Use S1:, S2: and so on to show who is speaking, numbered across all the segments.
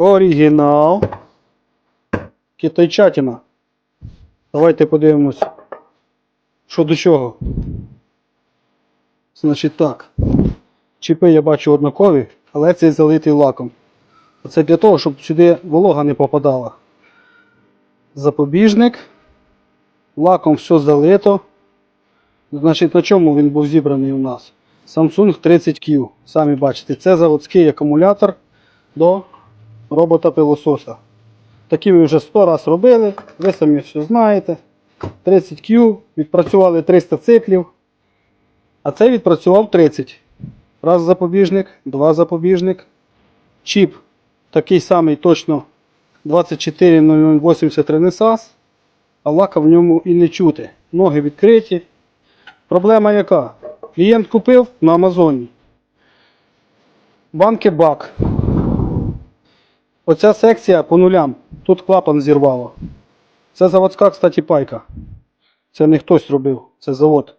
S1: Оригінал. Китайчатина. Давайте подивимось, що до чого. Значить так. Чіпи я бачу однакові, але цей залитий лаком. Це для того, щоб сюди волога не попадала. Запобіжник. Лаком все залито. Значить, на чому він був зібраний у нас? Samsung 30Q. Самі бачите, це заводський акумулятор до робота пилососа. Такі ми вже 100 раз робили, ви самі все знаєте. 30Q, відпрацювали 300 циклів, а це відпрацював 30. Раз запобіжник, два запобіжник. Чіп такий самий точно 240083 NSAS, а лака в ньому і не чути. Ноги відкриті. Проблема яка? Клієнт купив на Амазоні. Банки бак. Оця секція по нулям. Тут клапан зірвало. Це заводська, кстати, пайка. Це не хтось робив, це завод.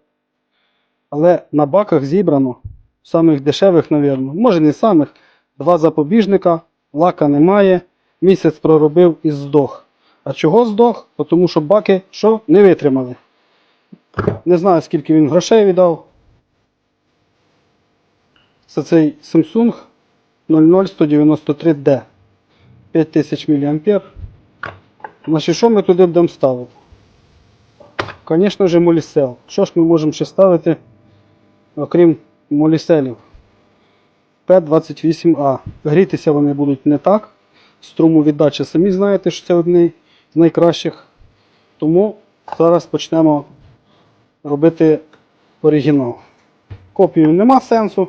S1: Але на баках зібрано, самих дешевих, мабуть, може не самих, два запобіжника, лака немає, місяць проробив і здох. А чого здох? Тому що баки що не витримали. Не знаю, скільки він грошей віддав. Це цей Samsung 00193D. 5000 мА. Значить, що ми туди будемо ставити? Звісно ж, молісел. Що ж ми можемо ще ставити, окрім моліселів? P28A. Грітися вони будуть не так. Струму віддача самі знаєте, що це одний з найкращих. Тому зараз почнемо робити оригінал. Копію нема сенсу.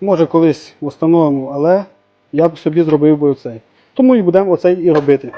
S1: Може колись встановимо, але я б собі зробив би оцей. Тому і будемо оцей і робити.